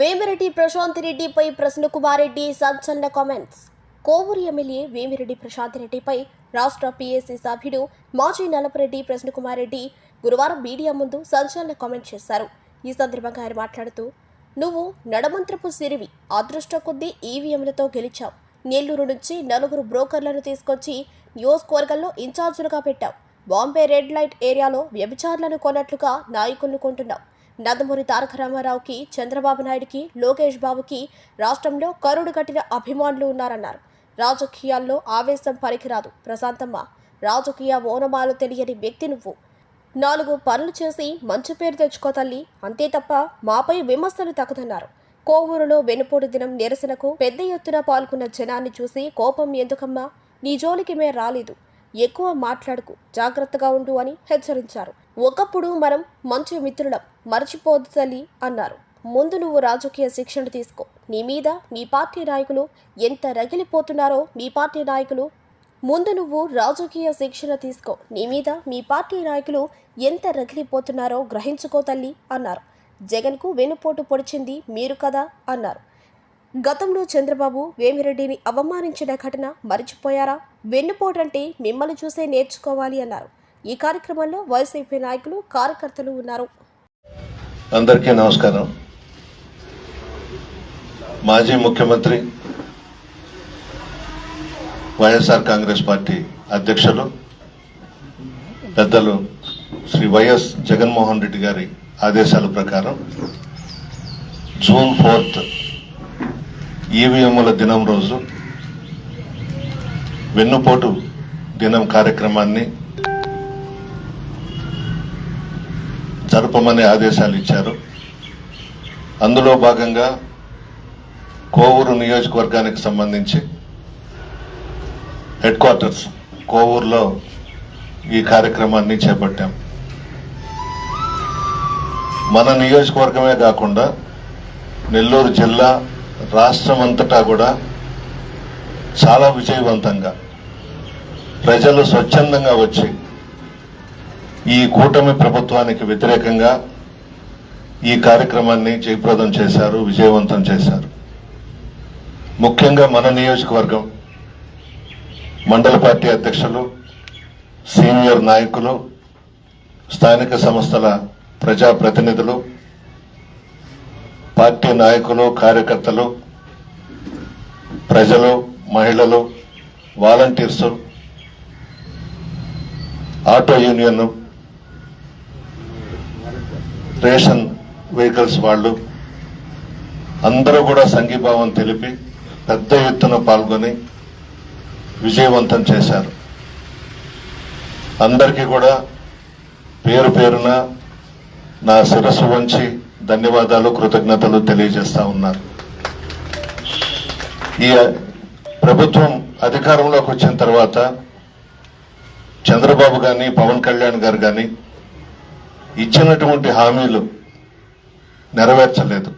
వేమిరెడ్డి ప్రశాంత్ రెడ్డిపై ప్రశ్న కుమారెడ్డి సంచలన కామెంట్స్ కోవూరు ఎమ్మెల్యే వేమిరెడ్డి ప్రశాంత్ రెడ్డిపై రాష్ట్ర పీఏసీ సభ్యుడు మాజీ నలపరెడ్డి ప్రశ్న కుమారెడ్డి గురువారం మీడియా ముందు సంచలన కామెంట్ చేశారు. ఈ సందర్భంగా ఆయన మాట్లాడుతూ నువ్వు నడమంత్రపు సిరివి. అదృష్ట కొద్దీ ఈవీఎంలతో గెలిచావు. నెల్లూరు నుంచి నలుగురు బ్రోకర్లను తీసుకొచ్చి నియోజకవర్గంలో ఇన్ఛార్జులుగా పెట్టావు. బాంబే రెడ్ లైట్ ఏరియాలో వ్యభిచారులను కొన్నట్లుగా నాయకులను కొంటున్నావు. నందమూరి తారక రామారావుకి చంద్రబాబు నాయుడుకి లోకేష్ బాబుకి రాష్ట్రంలో కరుడు కట్టిన అభిమానులు ఉన్నారన్నారు. రాజకీయాల్లో ఆవేశం పనికిరాదు ప్రశాంతమ్మ రాజకీయ ఓనమాలు తెలియని వ్యక్తి నువ్వు. నాలుగు పనులు చేసి మంచి పేరు తెచ్చుకో తల్లి. అంతే తప్ప మాపై విమర్శలు తగదన్నారు కోవూరులో వెనుపోటు దినం నిరసనకు పెద్ద ఎత్తున పాల్గొన్న జనాన్ని చూసి కోపం ఎందుకమ్మా? నీ జోలికి మే రాలేదు. ఎక్కువ మాట్లాడుకు జాగ్రత్తగా ఉండు అని హెచ్చరించారు. ఒకప్పుడు మనం మంచి మిత్రులం మర్చిపోదు తల్లి అన్నారు. ముందు నువ్వు రాజకీయ శిక్షణ తీసుకో. నీ మీద మీ పార్టీ నాయకులు ఎంత రగిలిపోతున్నారో మీ పార్టీ నాయకులు. ముందు నువ్వు రాజకీయ శిక్షణ తీసుకో. నీ మీద మీ పార్టీ నాయకులు ఎంత రగిలిపోతున్నారో గ్రహించుకో తల్లి అన్నారు. జగన్కు వెనుపోటు పొడిచింది మీరు కదా అన్నారు. గతంలో చంద్రబాబు వేమిరెడ్డిని అవమానించిన ఘటన మరిచిపోయారా? వెన్నుపోటంటే మిమ్మల్ని చూసే నేర్చుకోవాలి అన్నారు. ఈ కార్యక్రమంలో వైసీపీ నాయకులు కార్యకర్తలు ఉన్నారు. అందరికీ నమస్కారం. మాజీ ముఖ్యమంత్రి వైఎస్ఆర్ కాంగ్రెస్ పార్టీ అధ్యక్షులు పెద్దలు శ్రీ వైఎస్ జగన్మోహన్ రెడ్డి గారి ఆదేశాల ప్రకారం జూన్ ఫోర్త్ ఈవీఎంల దినం రోజు వెన్నుపోటు దినం కార్యక్రమాన్ని జరపమని ఆదేశాలు ఇచ్చారు. అందులో భాగంగా కోవూరు నియోజకవర్గానికి సంబంధించి హెడ్ క్వార్టర్స్ కోవూరులో ఈ కార్యక్రమాన్ని చేపట్టాం. మన నియోజకవర్గమే కాకుండా నెల్లూరు జిల్లా రాష్ట్రం అంతటా కూడా చాలా విజయవంతంగా ప్రజలు స్వచ్ఛందంగా వచ్చి ఈ కూటమి ప్రభుత్వానికి వ్యతిరేకంగా ఈ కార్యక్రమాన్ని జయప్రదం చేశారు విజయవంతం చేశారు. ముఖ్యంగా మన నియోజకవర్గం మండల పార్టీ అధ్యక్షులు సీనియర్ నాయకులు స్థానిక సంస్థల ప్రజాప్రతినిధులు పార్టీ నాయకులు కార్యకర్తలు ప్రజలు మహిళలు volunteers auto union ration vehicles వాళ్ళు అందరూ కూడా సంఘీభావం తెలిపి పెద్ద ఎత్తున పాల్గొని విజయవంతం చేశారు. అందరికీ కూడా పేరు పేరున నా శిరస్సు వంచి ధన్యవాదాలు కృతజ్ఞతలు తెలియజేస్తా ఉన్నారు ఈ ప్రభుత్వం అధికారంలోకి వచ్చిన తర్వాత చంద్రబాబు గాని పవన్ కళ్యాణ్ గారు గాని ఇచ్చినటువంటి హామీలు నెరవేర్చలేదు.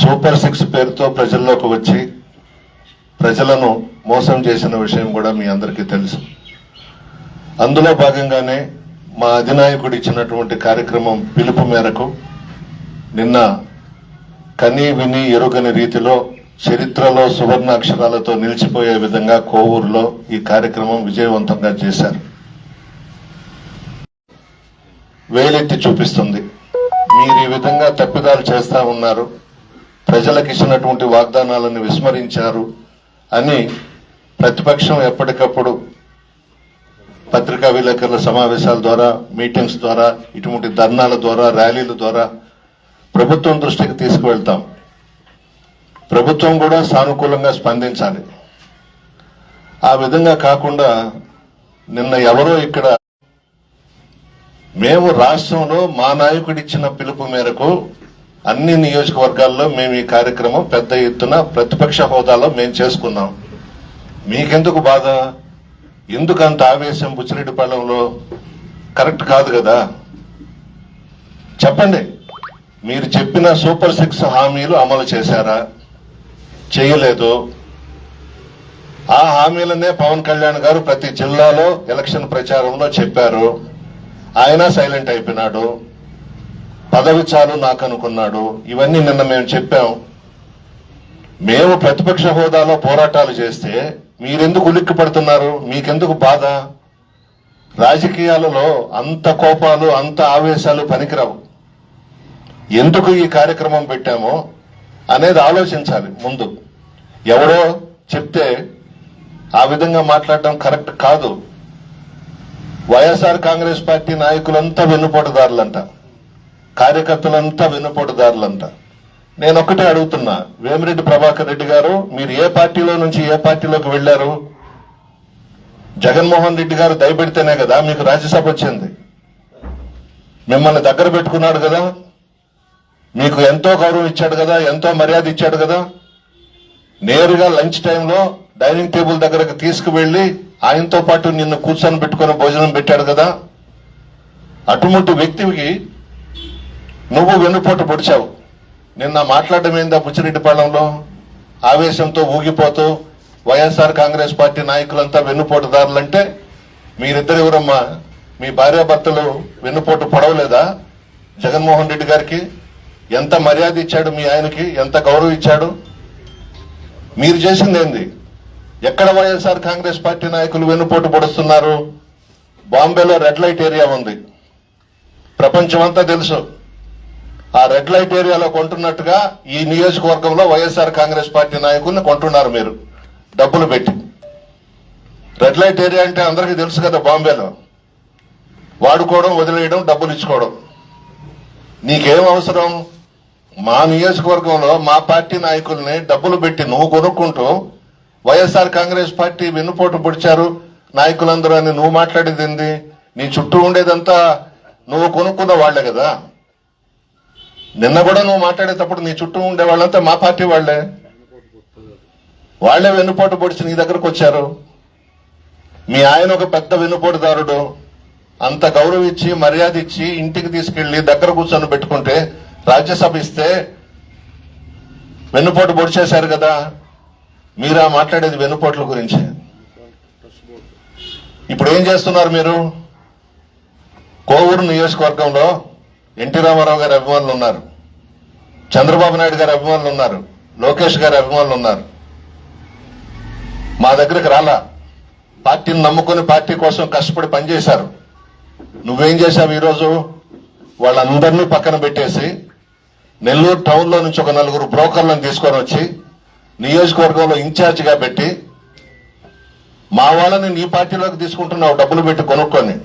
సూపర్ సిక్స్ పేరుతో ప్రజల్లోకి వచ్చి ప్రజలను మోసం చేసిన విషయం కూడా మీ అందరికీ తెలుసు. అందులో భాగంగానే మా అధినాయకుడు ఇచ్చినటువంటి కార్యక్రమం పిలుపు మేరకు నిన్న కని విని ఎరుగని రీతిలో చరిత్రలో సువర్ణ అక్షరాలతో నిలిచిపోయే విధంగా కోవూరులో ఈ కార్యక్రమం విజయవంతంగా చేశారు. వేలెత్తి చూపిస్తుంది. మీరు ఈ విధంగా తప్పిదాలు చేస్తా ఉన్నారు. ప్రజలకు ఇచ్చినటువంటి వాగ్దానాలను విస్మరించారు అని ప్రతిపక్షం ఎప్పటికప్పుడు పత్రికా విలేకరుల సమావేశాల ద్వారా మీటింగ్స్ ద్వారా ఇటువంటి ధర్నాల ద్వారా ర్యాలీల ద్వారా ప్రభుత్వం దృష్టికి తీసుకువెళ్తాం. ప్రభుత్వం కూడా సానుకూలంగా స్పందించాలి. ఆ విధంగా కాకుండా నిన్న ఎవరో ఇక్కడ మేము రాష్ట్రంలో మా నాయకుడు ఇచ్చిన పిలుపు మేరకు అన్ని నియోజకవర్గాల్లో మేము ఈ కార్యక్రమం పెద్ద ఎత్తున ప్రతిపక్ష హోదాలో మేము చేసుకున్నాం. మీకెందుకు బాధ? ఎందుకంత ఆవేశం బుచ్చిరెడ్డిపాలెంలో? కరెక్ట్ కాదు కదా. చెప్పండి మీరు చెప్పిన సూపర్ సిక్స్ హామీలు అమలు చేశారా? చేయలేదు. ఆ హామీలనే పవన్ కళ్యాణ్ గారు ప్రతి జిల్లాలో ఎలక్షన్ ప్రచారంలో చెప్పారు. ఆయన సైలెంట్ అయిపోయినాడు. పదవి చాలు నాకు అనుకున్నాడు ఇవన్నీ నిన్న మేము చెప్పాం. మేము ప్రతిపక్ష హోదాలో పోరాటాలు చేస్తే మీరెందుకు ఉలిక్కి పడుతున్నారు మీకెందుకు బాధ? రాజకీయాలలో అంత కోపాలు అంత ఆవేశాలు పనికిరావు. ఎందుకు ఈ కార్యక్రమం పెట్టామో అనేది ఆలోచించాలి ముందు. ఎవరో చెప్తే ఆ విధంగా మాట్లాడటం కరెక్ట్ కాదు. వైఎస్ఆర్ కాంగ్రెస్ పార్టీ నాయకులంతా వెన్నుపోటుదారులంట. కార్యకర్తలంతా వెన్నుపోటుదారులంట. నేను ఒక్కటే అడుగుతున్నా. వేమిరెడ్డి ప్రభాకర్ రెడ్డి గారు మీరు ఏ పార్టీలో నుంచి ఏ పార్టీలోకి వెళ్ళారు జగన్మోహన్ రెడ్డి గారు దయపెడితేనే కదా మీకు రాజ్యసభ వచ్చింది. మిమ్మల్ని దగ్గర పెట్టుకున్నాడు కదా. మీకు ఎంతో గౌరవం ఇచ్చాడు కదా ఎంతో మర్యాద ఇచ్చాడు కదా. నేరుగా లంచ్ టైంలో డైనింగ్ టేబుల్ దగ్గరకు తీసుకువెళ్ళి ఆయనతో పాటు నిన్ను కూర్చొని పెట్టుకుని భోజనం పెట్టాడు కదా. అటువంటి వ్యక్తికి నువ్వు వెన్నుపోటు పొడిచావు. నిన్న మాట్లాడడం ఏందా బుచ్చిరెడ్డిపాళెంలో? ఆవేశంతో ఊగిపోతూ వైఎస్ఆర్ కాంగ్రెస్ పార్టీ నాయకులంతా వెన్నుపోటుదారులంటే మీరిద్దరు ఎవరమ్మా? మీ భార్యాభర్తలు వెన్నుపోటు పొడవలేదా? జగన్మోహన్ రెడ్డి గారికి ఎంత మర్యాద ఇచ్చాడు మీ ఆయనకి? ఎంత గౌరవం ఇచ్చాడు? మీరు చేసింది ఏంది? ఎక్కడ వైఎస్ఆర్ కాంగ్రెస్ పార్టీ నాయకులు వెన్నుపోటు పొడుస్తున్నారు? బాంబేలో రెడ్ లైట్ ఏరియా ఉంది. ప్రపంచమంతా తెలుసు. ఆ రెడ్ లైట్ ఏరియాలో కొంటున్నట్టుగా ఈ నియోజకవర్గంలో వైఎస్ఆర్ కాంగ్రెస్ పార్టీ నాయకుల్ని కొంటున్నారు మీరు. డబ్బులు పెట్టి. రెడ్ లైట్ ఏరియా అంటే అందరికీ తెలుసు కదా బాంబేలో. వాడుకోవడం వదిలేయడం డబ్బులు ఇచ్చుకోవడం. నీకేం అవసరం? మా నియోజకవర్గంలో మా పార్టీ నాయకుల్ని డబ్బులు పెట్టి నువ్వు కొనుక్కుంటూ వైఎస్ఆర్ కాంగ్రెస్ పార్టీ వెన్నుపోటు పొడిచారు. నాయకులందరూ అని నువ్వు మాట్లాడేది నీ చుట్టూ ఉండేదంతా నువ్వు కొనుక్కున్న వాళ్ళే కదా. నిన్న కూడా నువ్వు మాట్లాడేటప్పుడు నీ చుట్టూ ఉండే వాళ్ళంతా మా పార్టీ వాళ్ళే వాళ్ళే వెన్నుపోటు పొడిచి నీ దగ్గరకు వచ్చారు. మీ ఆయన ఒక పెద్ద వెన్నుపోటుదారుడు. అంత గౌరవం ఇచ్చి మర్యాద ఇచ్చి ఇంటికి తీసుకెళ్ళి దగ్గర కూర్చొని పెట్టుకుంటే రాజ్యసభ ఇస్తే వెన్నుపోటు పొడిచేశారు కదా. మీరా మాట్లాడేది వెన్నుపోట్ల గురించి. ఇప్పుడు ఏం చేస్తున్నారు మీరు? కోవూరు నియోజకవర్గంలో ఎన్టీ రామారావు గారి అభిమానులు ఉన్నారు. చంద్రబాబు నాయుడు గారి అభిమానులు ఉన్నారు లోకేష్ గారి అభిమానులు ఉన్నారు. మా దగ్గరకు రాలా. పార్టీని నమ్ముకుని పార్టీ కోసం కష్టపడి పనిచేశారు. నువ్వేం చేశావు ఈరోజు? వాళ్ళందరినీ పక్కన పెట్టేసి నెల్లూరు టౌన్లో నుంచి ఒక నలుగురు బ్రోకర్లను తీసుకొని వచ్చి నియోజకవర్గంలో ఇన్ఛార్జిగా పెట్టి మా వాళ్ళని నీ పార్టీలోకి తీసుకుంటున్నావు డబ్బులు పెట్టి కొనుక్కొని.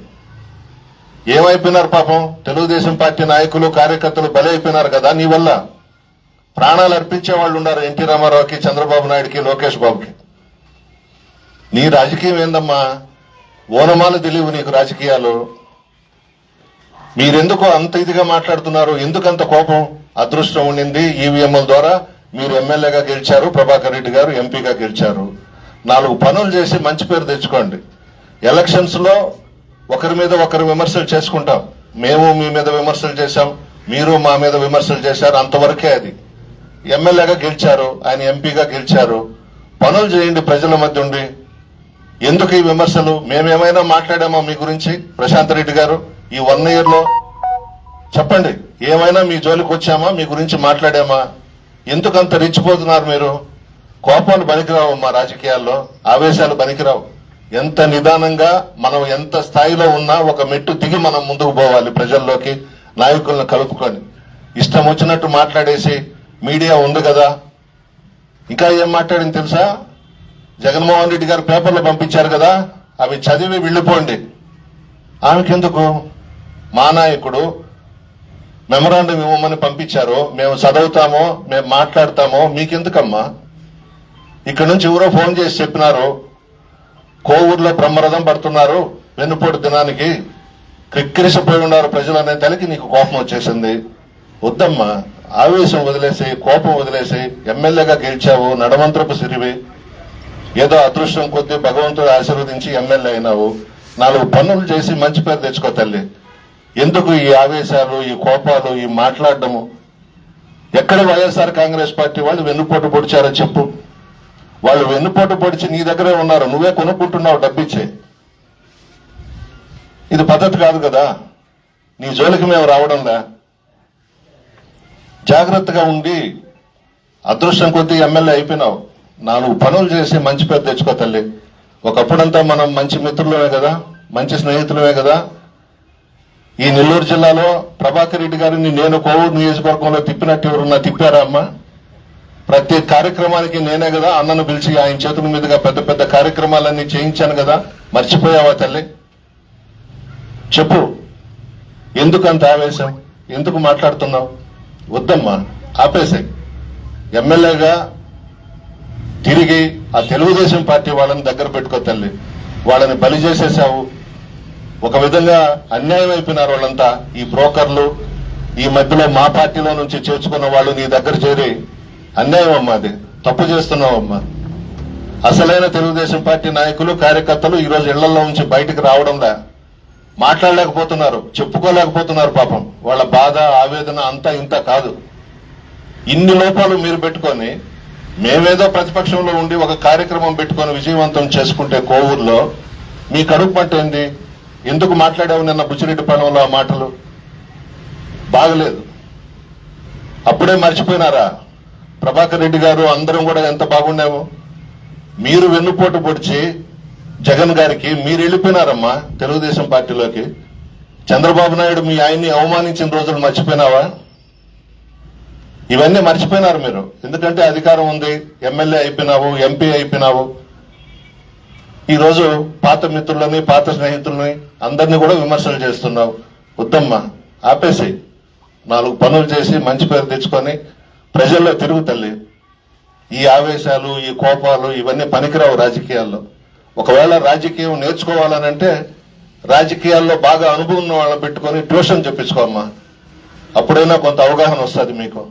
ఏమైపోయినారు పాపం? తెలుగుదేశం పార్టీ నాయకులు కార్యకర్తలు బలైపోయినారు అయిపోయినారు కదా నీ వల్ల. ప్రాణాలు అర్పించే వాళ్ళు ఉన్నారు ఎన్టీ రామారావుకి చంద్రబాబు నాయుడుకి లోకేష్ బాబుకి. నీ రాజకీయం ఏందమ్మా? ఓనమాలు తెలియవు నీకు రాజకీయాలు మీరెందుకు అంత ఇదిగా మాట్లాడుతున్నారు? ఎందుకు అంత కోపం అదృష్టం ఉండింది ఈవీఎంల ద్వారా? మీరు ఎమ్మెల్యేగా గెలిచారు ప్రభాకర్ రెడ్డి గారు ఎంపీగా గెలిచారు. నాలుగు పనులు చేసి మంచి పేరు తెచ్చుకోండి. ఎలక్షన్స్లో ఒకరి మీద ఒకరు విమర్శలు చేసుకుంటాం. మేము మీ మీద విమర్శలు చేశాం మీరు మా మీద విమర్శలు చేశారు అంతవరకే అది. ఎమ్మెల్యేగా గెలిచారు ఆయన ఎంపీగా గెలిచారు. పనులు చేయండి ప్రజల మధ్య ఉండి. ఎందుకు ఈ విమర్శలు? మేమేమైనా మాట్లాడామా మీ గురించి? ప్రశాంత్ రెడ్డి గారు ఈ వన్ ఇయర్లో చెప్పండి. ఏమైనా మీ జోలికి వచ్చామా? మీ గురించి మాట్లాడామా? ఎందుకు అంత రెచ్చిపోతున్నారు మీరు? కోపాలు పనికిరావు మా రాజకీయాల్లో ఆవేశాలు పనికిరావు. ఎంత నిదానంగా మనం ఎంత స్థాయిలో ఉన్నా ఒక మెట్టు దిగి మనం ముందుకు పోవాలి ప్రజల్లోకి నాయకులను కలుపుకొని. ఇష్టం వచ్చినట్టు మాట్లాడేసి మీడియా ఉంది కదా. ఇంకా ఏం మాట్లాడింది తెలుసా? జగన్మోహన్ రెడ్డి గారు పేపర్లు పంపించారు కదా అవి చదివి వెళ్ళిపోండి. ఆమెకెందుకు? మా నాయకుడు మెమరాండం ఇవ్వమని పంపించారు. మేము చదువుతాము మేము మాట్లాడతాము. మీకెందుకమ్మా? ఇక్కడ నుంచి ఎవరో ఫోన్ చేసి చెప్పినారు. కోవూరులో బ్రహ్మరథం పడుతున్నారు వెన్నుపోటు దినానికి. క్రిక్కిరిసిపోయి ఉన్నారు ప్రజలు అనే తలకి నీకు కోపం వచ్చేసింది. వద్దమ్మా ఆవేశం వదిలేసి కోపం వదిలేసి ఎమ్మెల్యేగా గెలిచావు నడమంత్రపు సిరివి. ఏదో అదృష్టం కొద్దీ భగవంతుడు ఆశీర్వదించి ఎమ్మెల్యే అయినావు. నాలుగు పనులు చేసి మంచి పేరు తెచ్చుకో తల్లి. ఎందుకు ఈ ఆవేశాలు ఈ కోపాలు ఈ మాట్లాడడము? ఎక్కడ వైఎస్ఆర్ కాంగ్రెస్ పార్టీ వాళ్ళు వెన్నుపోటు పొడిచారో చెప్పు. వాళ్ళు వెన్నుపోటు పొడిచి నీ దగ్గరే ఉన్నారు. నువ్వే కొనుక్కుంటున్నావు డబ్బిచ్చే. ఇది పద్ధతి కాదు కదా. నీ జోలికి మేము రావడంలా? జాగ్రత్తగా ఉండి అదృష్టం కొద్దీ ఎమ్మెల్యే అయిపోయినావు. నాలుగు పనులు చేసి మంచి పేరు తెచ్చుకో తల్లి. ఒకప్పుడంతా మనం మంచి మిత్రులమే కదా మంచి స్నేహితులమే కదా. ఈ నెల్లూరు జిల్లాలో ప్రభాకర్ రెడ్డి గారిని నేను కోవూరు నియోజకవర్గంలో తిప్పినట్టు ఎవరున్నా తిప్పారా అమ్మా? ప్రతి కార్యక్రమానికి నేనే కదా అన్నను పిలిచి ఆయన చేతుల మీదుగా పెద్ద పెద్ద కార్యక్రమాలన్నీ చేయించాను కదా. మర్చిపోయావా తల్లి? చెప్పు. ఎందుకు అంత ఆవేశం? ఎందుకు మాట్లాడుతున్నావు? వద్దమ్మా ఆపేసాయి ఎమ్మెల్యేగా తిరిగి ఆ తెలుగుదేశం పార్టీ వాళ్ళని దగ్గర పెట్టుకో తల్లి. వాళ్ళని బలి చేసేసావు ఒక విధంగా అన్యాయం అయిపోయినారు వాళ్ళంతా. ఈ బ్రోకర్లు ఈ మధ్యలో మా పార్టీలో నుంచి చేర్చుకున్న వాళ్ళు నీ దగ్గర చేరి అన్యాయం అమ్మా అది. తప్పు చేస్తున్నావు అమ్మా అసలైన తెలుగుదేశం పార్టీ నాయకులు కార్యకర్తలు ఈరోజు ఇళ్ళలో నుంచి బయటకు రావడంలా. మాట్లాడలేకపోతున్నారు చెప్పుకోలేకపోతున్నారు పాపం. వాళ్ళ బాధ ఆవేదన అంతా ఇంత కాదు. ఇన్ని లోపాలు మీరు పెట్టుకొని మేమేదో ప్రతిపక్షంలో ఉండి ఒక కార్యక్రమం పెట్టుకొని విజయవంతం చేసుకుంటే కోవూరులో మీ కడుపు పట్టేంది ఎందుకు మాట్లాడావు నిన్న బుచ్చిరెడ్డి పనంలో ఆ మాటలు? బాగలేదు. అప్పుడే మర్చిపోయినారా? ప్రభాకర్ రెడ్డి గారు అందరం కూడా ఎంత బాగున్నాము? మీరు వెన్నుపోటు పొడిచి జగన్ గారికి మీరు వెళ్ళిపోయినారమ్మా తెలుగుదేశం పార్టీలోకి. చంద్రబాబు నాయుడు మీ ఆయన్ని అవమానించిన రోజులు మర్చిపోయినావా? ఇవన్నీ మర్చిపోయినారు మీరు. ఎందుకంటే అధికారం ఉంది ఎమ్మెల్యే అయిపోయినావు ఎంపీ అయిపోయినావు. ఈరోజు పాత మిత్రులని పాత స్నేహితులని అందరినీ కూడా విమర్శలు చేస్తున్నావు. వద్దమ్మా ఆపేసి నాలుగు పనులు చేసి మంచి పేరు తెచ్చుకొని ప్రజల్లో తిరుగు తల్లి. ఈ ఆవేశాలు ఈ కోపాలు ఇవన్నీ పనికిరావు రాజకీయాల్లో. ఒకవేళ రాజకీయం నేర్చుకోవాలనంటే రాజకీయాల్లో బాగా అనుభవం ఉన్న వాళ్ళని పెట్టుకొని ట్యూషన్ చెప్పించుకోమ్మా. అప్పుడైనా కొంత అవగాహన వస్తుంది మీకు.